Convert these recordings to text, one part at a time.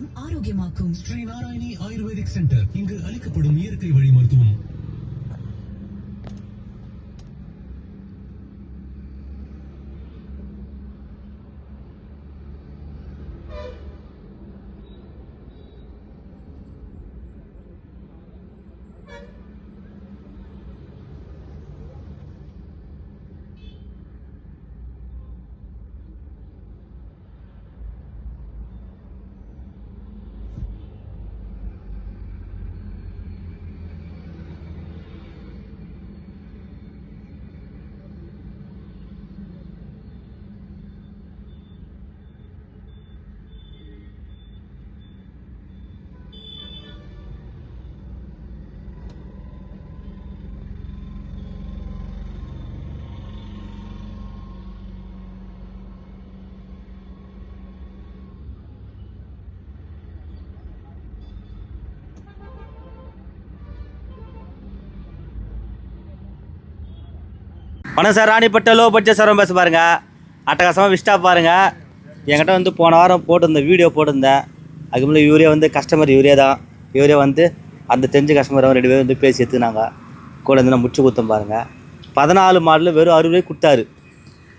ஆரோக்கியமாக்கும். Shri Narayani ayurvedic centre இங்கு அளிக்கப்படும் இயற்கை வழி மருத்துவம். வணக்கம் sir Ranipet low budget sir பேச பாருங்க. அட்டகாசமாக விஸ்டா பாருங்க. என்கிட்ட வந்து போன வாரம் போட்டிருந்தேன் வீடியோ போட்டிருந்தேன் அதுக்கு முன்னாடி இவரே வந்து கஸ்டமர் இவரே தான். இவரே வந்து அந்த தெரிஞ்ச கஸ்டமர் ரெண்டு பேரும் வந்து பேசி எடுத்துனாங்க கூட வந்து நான் முச்சு குத்தம் பாருங்க. பதினாலு மாடலில் வெறும் அறுபது ரூபாய் கொடுத்தாரு.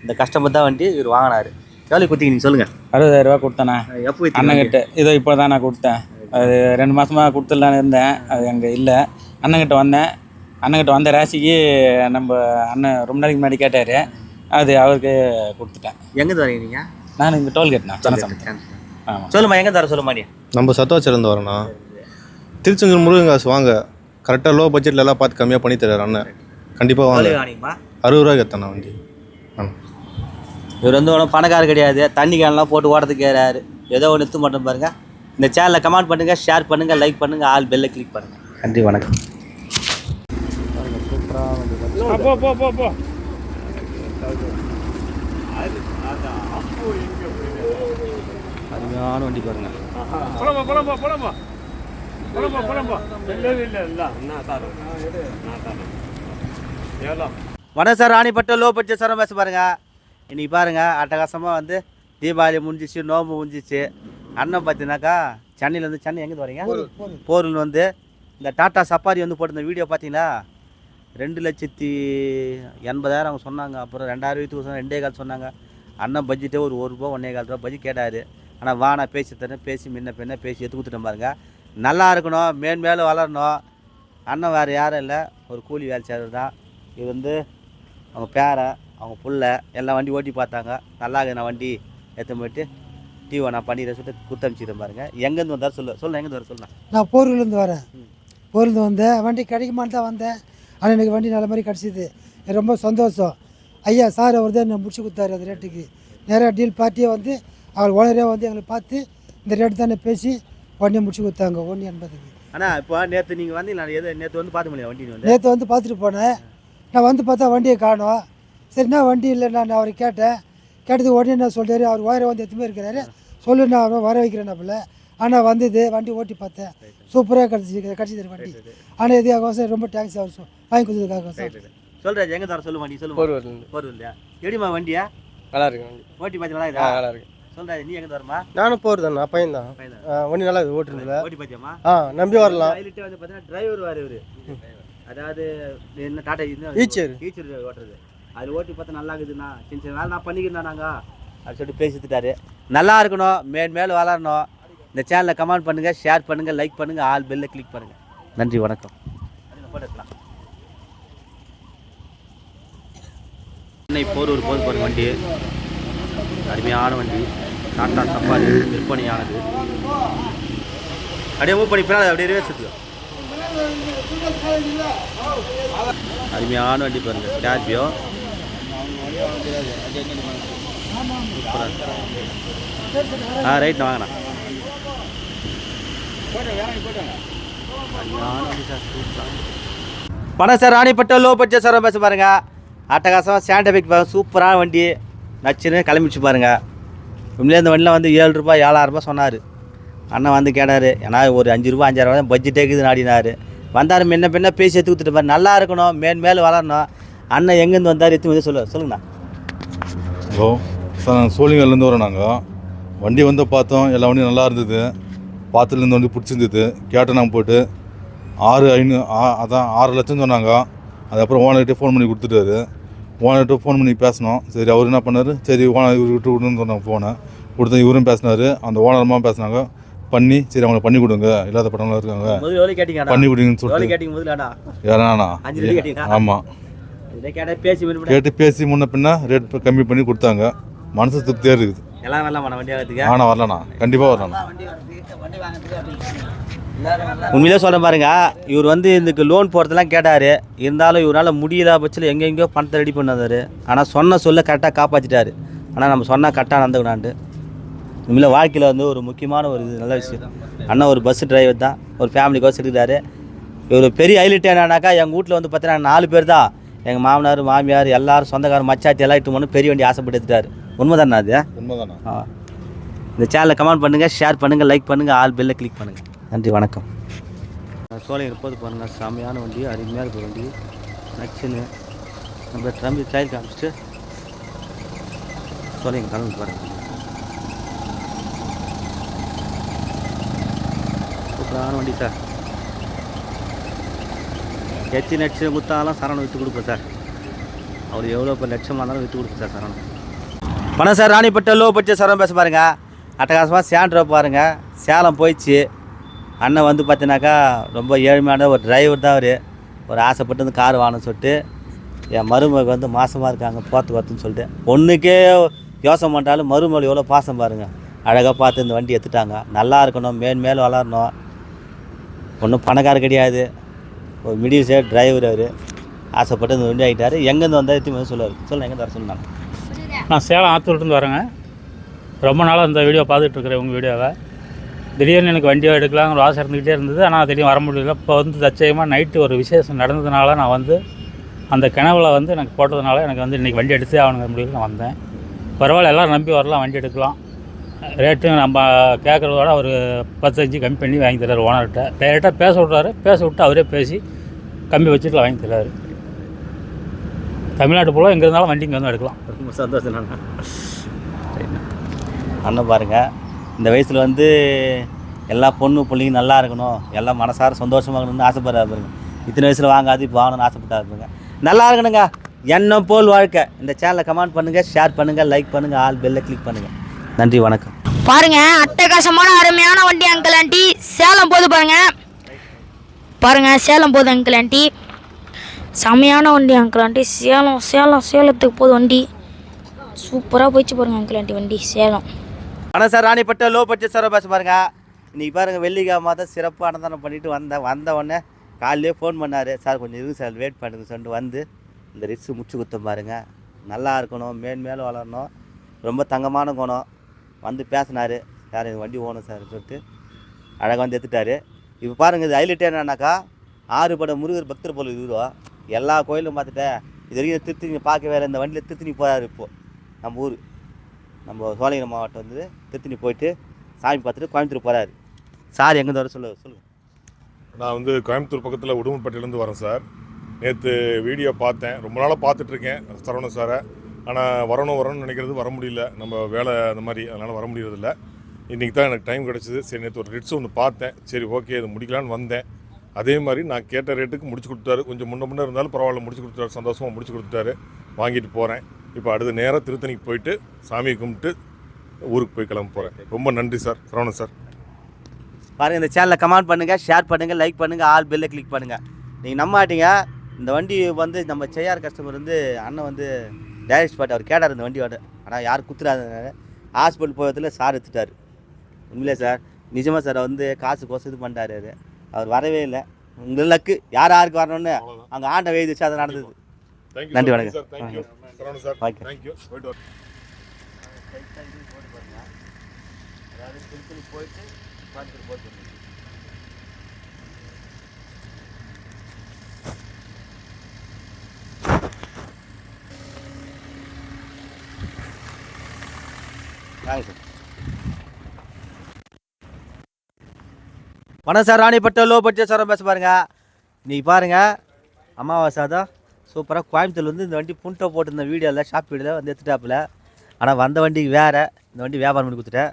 இந்த கஸ்டமர் தான் வண்டி இவர் வாங்கினாரு. எவ்வளோ குத்திங்க நீங்கள் சொல்லுங்கள் அறுபதாயிரம் ரூபா கொடுத்தேண்ணே. எப்போ அண்ணங்கிட்ட இதோ இப்போ தான் நான் கொடுத்தேன். அது ரெண்டு மாதமாக கொடுத்துடலான்னு இருந்தேன். அது அங்கே இல்லை. அண்ணங்கிட்ட வந்தேன். அண்ணங்கிட்ட வந்த ராசிக்கு நம்ம அண்ணன் ரொம்ப நாளைக்கு முன்னாடி கேட்டார். அது அவருக்கு கொடுத்துட்டேன். எங்கே வரீங்க நீங்கள் நான் இங்கே டோல் கேட்டேன் சின்னசாமி ஆமாம் சொல்லுமா எங்கே தர சொல்லுமா நீ? நம்ம சத்துவாச்சிலேருந்து வரோண்ணா. திருச்செந்தூர் முருகன் காசு வாங்க. கரெக்டாக லோ பட்ஜெட்டில் எல்லாம் பார்த்து கம்மியாக பண்ணி தர்றாரு அண்ணன். கண்டிப்பாக வாங்க. அறுபது ரூபாய்க்கு எத்தனை வண்டி? இவர் வந்து ஒன்றும் பணக்காரர் கிடையாது. தண்ணி கேன்லாம் போட்டு ஓடத்துக்கு ஏறாரு. ஏதோ ஒன்று எடுத்து மட்டும் பாருங்க. இந்த சேனலை கமெண்ட் பண்ணுங்க ஷேர் பண்ணுங்க லைக் பண்ணுங்க ஆல் பெல்லை கிளிக் பண்ணுங்க. நன்றி வணக்கம். போ போ போ போ அருமையான வண்டி பாருங்க. போலமா போலமா போலமா போலமா போலமா இல்லை இல்லை. இல்லை வணக்கம் sir Ranipet low budget sir பேச பாருங்க. இன்னைக்கு பாருங்க அட்டகாசமாக வந்து தீபாவளி முடிஞ்சிச்சு நோம்பு முடிஞ்சிச்சு. அண்ணன் பார்த்தீங்கன்னாக்கா சென்னையிலேருந்து சென்னை எங்கே வரீங்க? போரூர் வந்து இந்த டாட்டா சஃபாரி வந்து போட்டிருந்த வீடியோ பார்த்தீங்களா ரெண்டு லட்சத்தி எண்பதாயிரம் அவங்க சொன்னாங்க. அப்புறம் ரெண்டாயிரம் வீட்டுக்கு சொன்னாங்க. ரெண்டே கால் சொன்னாங்க. அண்ணன் பட்ஜெட்டே ஒரு ஒரு ரூபா ஒன்றே கால் ரூபா பட்ஜெட் கேட்டார். ஆனால் வா நான் பேசி தரேன். பேசி முன்ன பின்ன பேசி எடுத்து கொடுத்துட்டேன் பாருங்க. நல்லா இருக்கணும். மேன்மேலும் வளரணும். அண்ணன் வேறு யாரும் இல்லை. ஒரு கூலி வேலை செய்கிறது தான். இது வந்து அவங்க பேரை அவங்க புள்ள எல்லாம் வண்டி ஓட்டி பார்த்தாங்க. நல்லா இருக்குது நான் வண்டி. எடுத்து போயிட்டு டிவி நான் பண்ணிடுறேன் சொல்லிட்டு குத்தமிச்சிட்டேன் பாருங்க. எங்கேருந்து வந்தார் சொல்லு. சொல்லு எங்கேருந்து வர சொல்லுண்ணா. நான் போரூர்லேருந்து வரேன். போரூர்லேருந்து வந்தேன். வண்டி கிடைக்குமான்னு தான் வந்தேன். ஆனால் எனக்கு வண்டி நல்ல மாதிரி கிடச்சிது. ரொம்ப சந்தோஷம். ஐயா சார் அவர் தான் என்னை முடிச்சு கொடுத்தாரு அந்த ரேட்டுக்கு நிறையா டீல் பார்ட்டியே வந்து அவர் ஓனரே வந்து எங்களை பார்த்து இந்த ரேட்டு தானே பேசி வண்டியை முடிச்சு கொடுத்தாங்க. ஒன்று எண்பதுக்கு. அண்ணா இப்போ நேற்று நீங்கள் வந்து நான் எது நேற்று வந்து பார்த்து முடியாது வண்டி வந்து? நேற்று வந்து பார்த்துட்டு போனேன். நான் வந்து பார்த்தா வண்டியை காணோம். சரிண்ணா வண்டி இல்லை நான் அவரை கேட்டேன். கேட்டதுக்கு உடனே என்ன சொல்கிறாரு அவர் ஒயரை வந்து எத்துமே இருக்கிறாரு சொல்லு நான் வர வைக்கிறேன் ஆனால் வந்தது வண்டி ஓட்டி பார்த்தேன். சூப்பராக கிடச்சி கிடச்சிது வண்டி. ஆனால் இதுக்காக ரொம்ப தேங்க்ஸ் அவர் வாங்கி கொடுத்ததுக்காக சார் சொல்கிறாச்சு எங்கே தர சொல்லு வண்டி சொல்லு போர்வூர்லேருந்து போர் இல்லையா எப்படிமா வண்டியா? நல்லா இருக்கு வண்டி. ஓட்டி பார்த்து நல்லா இருக்கா? நல்லா இருக்கு சொல்கிறாரு நீ எங்கே வரமா நானும் நான் பையன் தான். வண்டி நல்லா இருக்கு ஓட்டுறதுல. ஓட்டி பார்த்தியாமா ஆ நம்பி வரலாம். ஹைலைட்டே வந்து பார்த்தீங்கன்னா டிரைவர் வாரு இவரு. அதாவது என்ன டாடா இது ஈச்சர். ஈச்சர் ஓட்டுறது. அது ஓட்டி பார்த்தா நல்லா இருக்குதுண்ணா. சின்ன சின்ன வேலை நான் பண்ணிக்கிறேன் நாங்கள் அப்படின்னு சொல்லிட்டு பேசிட்டுட்டாரு. நல்லா இருக்கணும் மேல் மேல் வளரணும். இந்த சேனலை கமெண்ட் பண்ணுங்கள் ஷேர் பண்ணுங்கள் லைக் பண்ணுங்கள் ஆல் பெல்லை கிளிக் பண்ணுங்கள் நன்றி வணக்கம். சென்னை போரூர் போது போகிற வண்டி. அருமையான வண்டி. டாட்டா சஃபாரி விற்பனையானது. அப்படியே மூவ் பண்ணி பின்னால் அப்படியே ரிவர்ஸ் எடுத்துக்கோ. அருமையான வண்டி பாருங்க ஸ்கார்பியோ ஆ ரைட் வாங்கண்ணா. பணம் sir Ranipet low budget sir பேச பாருங்க. அட்டகாசமாக சாண்டபிக் சூப்பரான வண்டி. நச்சுன்னு கிளம்பிச்சு பாருங்க. உண்மையிலே இந்த வண்டியில் வந்து ஏழு ரூபாய் ஏழாயிரம் ரூபாய் சொன்னார். அண்ணன் வந்து கேட்டார் ஏன்னா ஒரு அஞ்சு ரூபா அஞ்சாயிரம் ரூபாய் பட்ஜெட்டே இருக்குது நாடினார். வந்தார் முன்ன பின்ன பேசி எடுத்து கொடுத்துட்டு பாரு. நல்லா இருக்கணும் மேல் மேல் வளரணும். அண்ணன் எங்கேருந்து வந்தார் எடுத்து வந்து சொல்லு சொல்லுங்கண்ணா. ஹலோ சார் நாங்கள் சோழிங்கல்லேருந்து வரோம் நாங்கள் வண்டி வந்து பார்த்தோம் எல்லா வண்டியும் நல்லா இருந்தது. பார்த்துல இந்த வண்டி பிடிச்சிருந்தது. கேட்டு நாங்கள் போயிட்டு. ஆறு ஐநூறு அதான் ஆறு லட்சம் சொன்னாங்க. அதுக்கப்புறம் ஓனர்கிட்ட ஃபோன் பண்ணி கொடுத்துட்டாரு. ஓனர்கிட்ட ஃபோன் பண்ணி பேசினோம். சரி அவர் என்ன பண்ணார்? சரி ஓனர் இவர் விட்டு விடுன்னு சொன்னாங்க ஃபோனை கொடுத்தேன் இவரும் பேசினாரு. அந்த ஓனரமாக பேசினாங்க. பண்ணி சரி அவங்களை பண்ணி கொடுங்க. இல்லாத படம்லாம் இருக்காங்க. பண்ணி கொடுங்கன்னு சொல்லிட்டு. கேட்டீங்களா? ஆமாம் கேட்டு பேசி முன்ன பின்ன ரேட் கம்மி பண்ணி கொடுத்தாங்க. மனசு திருப்தியாக இருக்குது. எல்லாம் வரலாம்? பண்ண வண்டி ஆகிறதுக்கு ஆனால் வரலண்ணா கண்டிப்பாக வரலண்ணா உண்மையிலே சொல்கிறேன் பாருங்க இவர் வந்து இதுக்கு லோன் போகிறதெல்லாம் கேட்டார். இருந்தாலும் இவரால் முடியல பட்சத்தில் எங்கெங்கேயோ பணத்தை ரெடி பண்ணாரு. ஆனால் சொன்ன சொல்ல கரெக்டாக காப்பாற்றிட்டாரு ஆனால் நம்ம சொன்னால் கரெக்டாக நடந்துக்கணான்ட்டு உண்மையில வாழ்க்கையில் வந்து ஒரு முக்கியமான ஒரு இது நல்ல விஷயம். அண்ணன் ஒரு பஸ் டிரைவர் தான். ஒரு ஃபேமிலிக்கோசம் எடுக்கிறாரு இவர் பெரிய ஹைலைட் என்னன்னாக்கா எங்கள் வீட்டில் வந்து பார்த்தீங்கன்னா நாலு பேர் தான். எங்கள் மாமனார் மாமியார் எல்லாரும் சொந்தக்காரர் மச்சாத்தி எல்லாம் இட்டு போகணும் பெரிய வண்டி ஆசைப்பட்டு எடுத்துட்டாரு. உண்மைதானே அது? உண்மைதாண்ணா ஆ. இந்த சேனலை கமெண்ட் பண்ணுங்கள் ஷேர் பண்ணுங்கள் லைக் பண்ணுங்கள் ஆல் பெல்லை கிளிக் பண்ணுங்கள் நன்றி வணக்கம். சோலையில் போது பாருங்கள் செம்மையான வண்டி அருமையாக இருக்கிற வண்டி. நச்சுன்னு நம்ம தம்பி ட்ரையல் காமிச்சிட்டு சோலைங்க கலந்து பாருங்கள் சூப்பரான வண்டி சார் எத்தி லட்சம் கொடுத்தாலும் சரணம் விற்று கொடுப்போம் சார் அவர் எவ்வளோ இப்போ லட்சமாக இருந்தாலும் விற்று கொடுப்போம் சார் சரணம் பணம் சார் ராணிப்பட்ட லோ பட்ஜெட் சரம் பேச பாருங்க. அட்டகாசமாக சேண்ட்ரோ பாருங்க. சேலம் போயிடுச்சு. அண்ணன் வந்து பார்த்தீங்கன்னாக்கா ரொம்ப ஏழ்மையான ஒரு டிரைவர் தான் அவர். ஒரு ஆசைப்பட்டு வந்து கார் வாங்கணும்னு சொல்லிட்டு என் மருமக வந்து மாசமாக இருக்காங்க போத்து வரத்துன்னு சொல்லிட்டு. ஒன்றுக்கே யோசனை பண்ணிட்டாலும் மருமகள் எவ்வளோ பாசம் பாருங்கள் அழகாக பார்த்து இந்த வண்டி எடுத்துட்டாங்க. நல்லா இருக்கணும் மேல் மேல் வளரணும். ஒன்றும் பணக்கார கிடையாது. ஒரு மிடில் சைடு டிரைவர் அவர். ஆசைப்பட்டு இந்த வண்டி ஆகிட்டார் எங்கேருந்து வந்தால் எத்தி வந்து சொல்லுவார். சொல்லுங்கள் எங்கே வர சொன்னாங்க? நான் சேலம் ஆத்தூர்லேருந்து வரேங்க. ரொம்ப நாளாக இந்த வீடியோ பார்த்துட்ருக்குறேன் உங்கள் வீடியோவை. திடீர்னு எனக்கு வண்டியை எடுக்கலாங்கிற ஆசை இருந்துக்கிட்டே இருந்தது. ஆனால் திடீர்னு வர முடியல. இப்போ வந்து தச்சயமாக நைட்டு ஒரு விசேஷம் நடந்ததுனால நான் வந்து அந்த கிணவில் வந்து எனக்கு போட்டதுனால எனக்கு வந்து இன்றைக்கி வண்டி எடுத்தே ஆகணுங்கிற முடியல நான் வந்தேன். பரவாயில்ல எல்லோரும் நம்பி வரலாம் வண்டி எடுக்கலாம். ரேட்டு நம்ம கேட்குறதோட ஒரு பத்தஞ்சு கம்மி பண்ணி வாங்கி தர்றாரு ஓனர்கிட்ட டைரெக்டாக பேச விட்றாரு. பேச விட்டு அவரே பேசி கம்மி வச்சுட்டு வாங்கி தர்றாரு தமிழ்நாட்டு போல எங்கே இருந்தாலும் வண்டி இங்கே வந்து எடுக்கலாம். ரொம்ப சந்தோஷம் அண்ணா அண்ணன் பாருங்க இந்த வயசில் வந்து எல்லா பொண்ணு பிள்ளைங்க நல்லா இருக்கணும் எல்லாம் மனசார சந்தோஷமாக இருக்கணும்னு ஆசைப்படுறாரு பாருங்க. இத்தனை வயசில் வாங்காது இப்போ வாங்கணும்னு ஆசைப்பட்டாரு பாருங்க. நல்லா இருக்கணுங்க. எண்ணம் போல் வாழ்க்கை. இந்த சேனலை கமெண்ட் பண்ணுங்கள் ஷேர் பண்ணுங்கள் லைக் பண்ணுங்கள் ஆல் பெல்லை கிளிக் பண்ணுங்கள் நன்றி வணக்கம். பாருங்க அட்டகாசமான அருமையான வண்டி அங்கிள் ஆண்டி சேலம் போது பாருங்க. பாருங்க சேலம் போகுது அங்கிள் ஆண்டி செமையான வண்டி அங்கிள் ஆண்டி சேலம் சேலம் சேலத்துக்கு போகுது வண்டி. சூப்பராக போயிடுச்சு பாருங்கள் அங்கிள் ஆண்டி வண்டி சேலம். ஆனால் sir Ranipet low budget sir பேச பாருங்க. இன்றைக்கி பாருங்கள் வெள்ளிக்கிழமை தான் சிறப்பாக அன்னதானம் பண்ணிவிட்டு வந்தேன் வந்த உடனே காலையிலே ஃபோன் பண்ணார். சார் கொஞ்சம் இருக்கு சார் வெயிட் பண்ணுங்க சொல்லிட்டு வந்து இந்த ரிட்ஸு முச்சு குத்தம் பாருங்க. நல்லா இருக்கணும் மேன் மேலும் வளரணும். ரொம்ப தங்கமான குணம். வந்து பேசினார் சார் எனக்கு வண்டி ஓணும் சார் சொல்லிட்டு அழகாக வந்து எடுத்துட்டாரு. இப்போ பாருங்கள் இது ஹைலைட் என்னன்னாக்கா ஆறு பட முருகர் பக்தர் போல இருக்குதோ எல்லா கோயிலும் பார்த்துட்டேன் இது வரைக்கும் திருத்தணி பார்க்க வேலை இந்த வண்டியில் திருத்தணி போகிறாரு இப்போது நம்ம ஊர். நம்ம சோழகிரி மாவட்டம் வந்து திருத்தணி போயிட்டு சாமி பார்த்துட்டு கோயம்புத்தூர் போகிறாரு சார் எங்கே வர சொல்லு சொல்லுங்கள் நான் வந்து கோயம்புத்தூர் பக்கத்தில் உடுமல்பட்டிலேருந்து வரேன் சார். நேற்று வீடியோ பார்த்தேன். ரொம்ப நாளாக பார்த்துட்ருக்கேன் சரவணன் சாரை. ஆனால் வரணும் வரணும்னு நினைக்கிறது வர முடியல. நம்ம வேலை அந்த மாதிரி அதனால் வர முடியறதில்ல. இன்றைக்கி தான் எனக்கு டைம் கிடச்சிது. சரி நேற்று ஒரு ரிட்ஸ் ஒன்று பார்த்தேன். சரி ஓகே இது முடிக்கலான்னு வந்தேன். அதே மாதிரி நான் கேட்ட ரேட்டுக்கு முடிச்சு கொடுத்தாரு கொஞ்சம் முன்ன முன்னே இருந்தாலும் பரவாயில்ல முடிச்சு கொடுத்தாரு சந்தோஷமாக முடிச்சு கொடுத்துட்டாரு. வாங்கிட்டு போகிறேன் இப்போ அடுத்த நேராக திருத்தணிக்கு போயிட்டு சாமியை கும்பிட்டு ஊருக்கு போய் கிளம்ப போகிறேன் ரொம்ப நன்றி சார். சரவணன் சார். பாருங்கள் இந்த சேனலை கமெண்ட் பண்ணுங்கள் ஷேர் பண்ணுங்கள் லைக் பண்ணுங்கள் ஆல் பெல்லை கிளிக் பண்ணுங்கள் நீங்கள் நம்பாட்டீங்க இந்த வண்டி வந்து நம்ம செய்யார் கஸ்டமர் வந்து அண்ணன் வந்து டேரக்ட் பாட்டு அவர் கேட்டார் இந்த வண்டியோட ஆனால் யாரும் குத்துறாதனால ஹாஸ்பிட்டல் போகிறதுல சார் எடுத்துட்டார். உண்மையிலே சார் நிஜமாக சார் வந்து காசு கோசம் இது பண்ணிட்டாரு அவரு. வரவே இல்லை. உங்கள் லக்கு யார் யாருக்கு வரணும்னு அங்கே ஆண்டை வெய்து வச்சு அது நடந்தது. நன்றி, வணக்கம். ஓகே. அதாவது திருப்பதி போயிட்டு கோயம்புத்தூர் போயிட்டு வாங்க சார் வணக்கம் sir Ranipet low budget sir பேச பாருங்க. நீ பாருங்க அமாவாசை தான். சூப்பராக கோயம்புத்தூர் வந்து இந்த வண்டி புண்டை போட்டு இந்த வீடியோவில் ஷாப் வீடியோவில் வந்து எடுத்துட்டாப்புல. ஆனால் வந்த வண்டிக்கு வேறு. இந்த வண்டி வியாபாரம் பண்ணி கொடுத்துட்டேன்.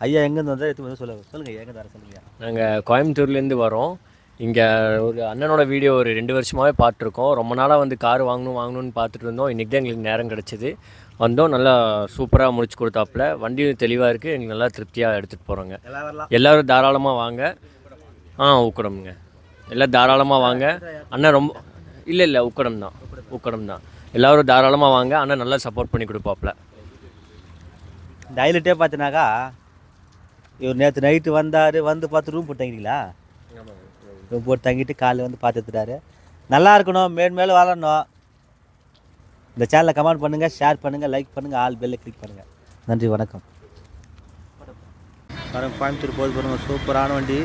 ஐயா எங்கேருந்து வந்தால் எடுத்து வந்து சொல்லுங்க சொல்லுங்கள் எங்கே தர சொல்லுங்க நாங்கள் கோயம்புத்தூர்லேருந்து வரோம். இங்கே ஒரு அண்ணனோட வீடியோ ஒரு ரெண்டு வருஷமாகவே பார்த்துருக்கோம். ரொம்ப நாளாக வந்து கார் வாங்கணும் வாங்கணும்னு பார்த்துட்டு இருந்தோம். இன்றைக்கி தான் எங்களுக்கு நேரம் கிடச்சிது. வந்தோம் நல்லா சூப்பராக முடிச்சு கொடுத்தாப்புல. வண்டியும் தெளிவாக இருக்குது எங்களுக்கு நல்லா திருப்தியாக எடுத்துகிட்டு போகிறோங்க எல்லோரும் தாராளமாக வாங்க. ஆ உக்கடம்ங்க. எல்லாம் தாராளமாக வாங்க. அண்ணன் ரொம்ப இல்லை இல்லை உக்கடம் தான். உக்கடம் தான். எல்லோரும் தாராளமாக வாங்க. அண்ணன் நல்லா சப்போர்ட் பண்ணி கொடுப்பாப்புல ஹைலைட்டே பார்த்தினாக்கா இவர் நேற்று நைட்டு வந்தார் வந்து பார்த்து ரூம் போட்டு தங்கிட்டீங்களா? ரூம் போட்டு தங்கிட்டு காலையில் வந்து பார்த்து எடுத்துட்டாரு. நல்லா இருக்கணும். மேன்மேலும் வளரணும். இந்த சேனலை கமெண்ட் பண்ணுங்கள் ஷேர் பண்ணுங்கள் லைக் பண்ணுங்கள் ஆல் பெல்லை கிளிக் பண்ணுங்கள் நன்றி வணக்கம். கோயம்புத்தூர் போது பாருங்க. சூப்பரான வண்டி.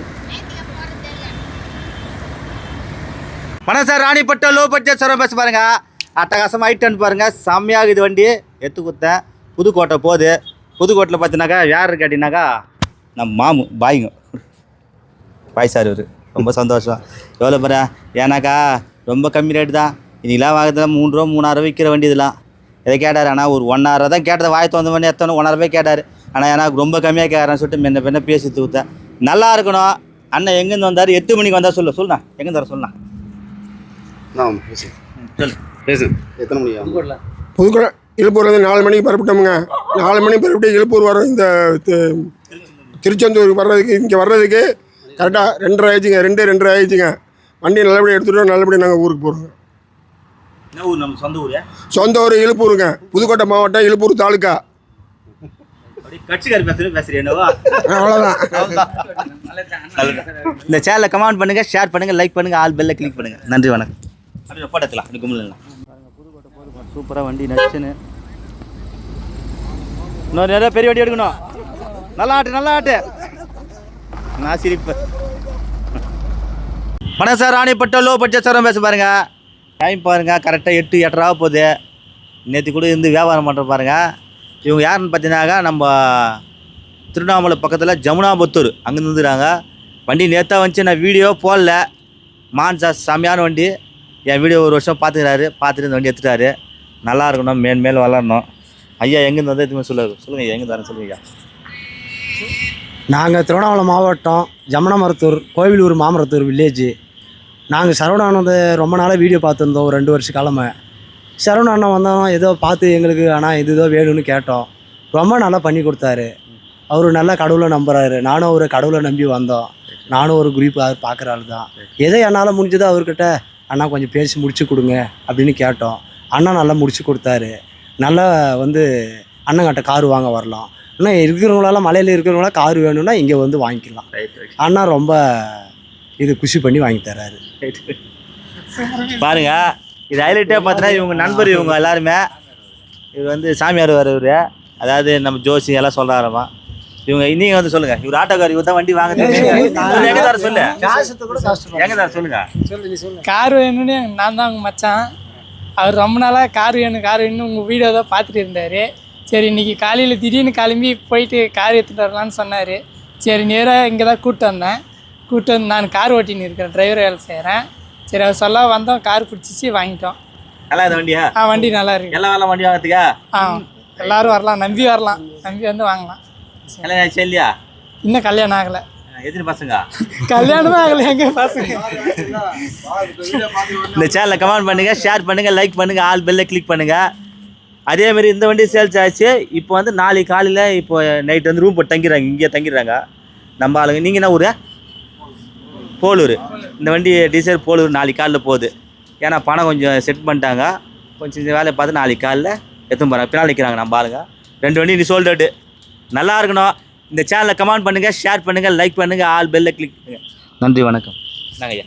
வணக்கம் சார் ராணிப்பட்ட லோ பட்ஜெட் சொல்ல பேச பாருங்க. அட்டகாசமாக ஐட்டன் பாருங்க. செம்மையாக இது வண்டி. எத்து கொடுத்தேன் புதுக்கோட்டை போகுது. புதுக்கோட்டையில் பார்த்தீங்கன்னாக்கா யார் கேட்டிங்கனாக்கா நம்ம மாமு பாய்ங்க. பாய் சார் இவர். ரொம்ப சந்தோஷம். எவ்வளோ பாரு? ஏன்னாக்கா ரொம்ப கம்மி ரேட்டு தான். இன்னைக்கெல்லாம் வாங்குறதுல மூணு ரூபா மூணாயிரம் விற்கிற வண்டி இதெல்லாம். இதை கேட்டார்? ஆனால் ஒரு ஒன்னாயிரம் தான் கேட்டதை வாய் தந்த வண்டி எத்தனை ஒன் ரூபாய் கேட்டார். ஆனால் எனக்கு ரொம்ப கம்மியாக கேட்குறேன்னு சொல்லிட்டு மென்ன பின்ன பேசி தூத்தேன் நல்லா இருக்கணும். அண்ணன் எங்கேருந்து வந்தார்? எட்டு மணிக்கு வந்தால் சொல்லு. சொல்லுண்ணா. எங்கேருந்து வர சொல்லுண்ணா? சொல்லு. புதுக்கோட்டை. இழுப்பூர்லேருந்து நாலு மணிக்கு புறப்பட்டோமுங்க நாலு மணிக்கு புறப்பட்டு இழுப்பூர் வரோம் இந்த திருச்செந்தூர் வர்றதுக்கு இங்கே வர்றதுக்கு கரெக்டாக ரெண்டரை ஆயிடுச்சுங்க. ரெண்டு ரெண்டரை ஆயிடுச்சுங்க. வண்டி நல்லபடியாக எடுத்துகிட்டு நல்லபடியாக நாங்கள் ஊருக்கு போகிறோங்க என்ன ஊர் நம்ம? சொந்த ஊர்? சொந்த ஊர் இழுப்பூருங்க. புதுக்கோட்டை மாவட்டம் இழுப்பூர் தாலுக்கா. அவ்வளோதான் இந்த சேனலை கமெண்ட் பண்ணுங்க ஷேர் பண்ணுங்க லைக் பண்ணுங்க ஆல் பெல்ல கிளிக் பண்ணுங்க. நன்றி வணக்கம். அப்படி போட்டலாம் அப்படி கும்பலாம் சூப்பராக வண்டி நச்சுன்னு. இன்னும் நிறைய பெரிய வண்டி எடுக்கணும். நல்லா ஆட்டு நல்லா ஆட்டு. நான் சிரிப்பு வணக்கம் sir Ranipet low budget sir பேச பாருங்க. டைம் பாருங்க கரெக்டாக எட்டு எட்டரை ஆக போகுது. நேற்று கூட இருந்து வியாபாரம் பண்ணுற பாருங்க. இவங்க யாருன்னு பார்த்தீங்கன்னாக்கா நம்ம திருவண்ணாமலை பக்கத்தில் ஜமுனாபுத்தூர் அங்கேருந்து வந்துடுறாங்க வண்டி நேற்றா வந்துச்சு நான் வீடியோ போடல. மான்சா செம்மையான வண்டி. என் வீடியோ ஒரு வருஷம் பார்த்துக்கிறாரு பார்த்துட்டு இந்த வண்டி எடுத்துட்டாரு. நல்லா இருக்கணும் மேல் மேல் வளரணும். ஐயா எங்கேருந்து வந்து எதுவுமே சொல்லுவார் சொல்லுங்கள் எங்கேருந்து வரேன் சொல்லுங்கள் ஐயா. நாங்கள் திருவண்ணாமலை மாவட்டம் ஜமனமரத்தூர் கோவிலூர் மாமரத்தூர் வில்லேஜ் நாங்கள் சரவணானந்த ரொம்ப நாளாக வீடியோ பார்த்துருந்தோம் ஒரு ரெண்டு வருஷ காலமாக சரவண அண்ணன் வந்தோம் ஏதோ பார்த்து எங்களுக்கு ஆனால் இது ஏதோ வேணும்னு கேட்டோம். ரொம்ப நல்லா பண்ணி கொடுத்தாரு. அவர் நல்லா கடவுளை நம்புறாரு. நானும் அவரை கடவுளை நம்பி வந்தோம். நானும் ஒரு குரூப் பார்க்குற ஆள் தான் எதை என்னால் முடிஞ்சதோ அவர்கிட்ட அண்ணா கொஞ்சம் பேசி முடிச்சு கொடுங்க அப்படின்னு கேட்டோம். அண்ணா நல்லா முடிச்சு கொடுத்தாரு. நல்லா வந்து அண்ணங்கிட்ட கார் வாங்க வரலாம். ஆனால் இருக்கிறவங்களால மலையில் இருக்கிறவங்களால கார் வேணும்னா இங்கே வந்து வாங்கிக்கலாம். அண்ணா ரொம்ப இது குஷி பண்ணி வாங்கி தர்றாரு பாருங்க இது ஹைலைட்டே பார்த்தீங்கன்னா இவங்க நண்பர் இவங்க எல்லாருமே. இவர் வந்து சாமியார் வர இவர் அதாவது நம்ம ஜோசி எல்லாம் சொல்கிறாரமா இவங்க நீங்கள் வந்து சொல்லுங்க. இவர் ஆட்டோக்கார் இவர் தான் வண்டி வாங்க எங்க தர சொல்லு? எங்க தர சொல்லுங்க? கார் வேணும்னு நான் தான் உங்கள் மச்சான். அவர் ரொம்ப நாளாக கார் வேணும் கார் வேணும்னு உங்கள் வீடியோ தான் பார்த்துட்டு இருந்தார். சரி இன்றைக்கி காலையில் திடீர்னு கிளம்பி போயிட்டு கார் எடுத்துகிட்டு வரலான்னு சொன்னார். சரி நேராக இங்கே தான் கூப்பிட்டு வந்தேன். கூப்பிட்டு வந்து நான் கார் ஓட்டின்னு இருக்கிறேன் டிரைவர் வேலை செய்கிறேன் சரி அவர் சொல்ல வந்தோம் கார் பிடிச்சிச்சு வாங்கிட்டோம். நல்லா இந்த வண்டியா? ஆ வண்டி நல்லா இருக்கு. எல்லா வேலை வண்டி வாங்கிறதுக்கா? ஆ எல்லாரும் வரலாம் நம்பி வரலாம். நம்பி வந்து வாங்கலாம். எல்லாம் ஆச்சு இல்லையா? இன்னும் கல்யாணம் ஆகலை. எத்தனை பசங்க? கல்யாணமே ஆகலை எங்க பசங்க? இந்த சேனலை கமெண்ட் பண்ணுங்க ஷேர் பண்ணுங்க லைக் பண்ணுங்க ஆல் பெல்ல கிளிக் பண்ணுங்க. அதே மாதிரி இந்த வண்டி சேல்ஸ் ஆச்சு. இப்போ வந்து நாளைக்கு காலையில் இப்போ நைட் வந்து ரூம் போட்டு தங்கிடுறாங்க இங்கே தங்கிடுறாங்க. நம்ம ஆளுங்க. நீங்கள் என்ன ஊர்? போலூர். இந்த வண்டி டீசல் போலூர் நாளைக்கு காலைல போகுது. ஏன்னா பணம் கொஞ்சம் செட் பண்ணிட்டாங்க. கொஞ்சம் வேலையை பார்த்து நாளைக்கு காலைல எடுத்துன்னு போகிறாங்க பின்னால் நிற்கிறாங்க நம்ம ஆளுங்க. ரெண்டு வண்டி நீ சோல்டு நல்லா இருக்கணும். இந்த சேனலை கமெண்ட் பண்ணுங்கள் ஷேர் பண்ணுங்கள் லைக் பண்ணுங்கள் ஆல் பெல்ல கிளிக் பண்ணுங்கள் நன்றி வணக்கம். நாங்கள் ஐயா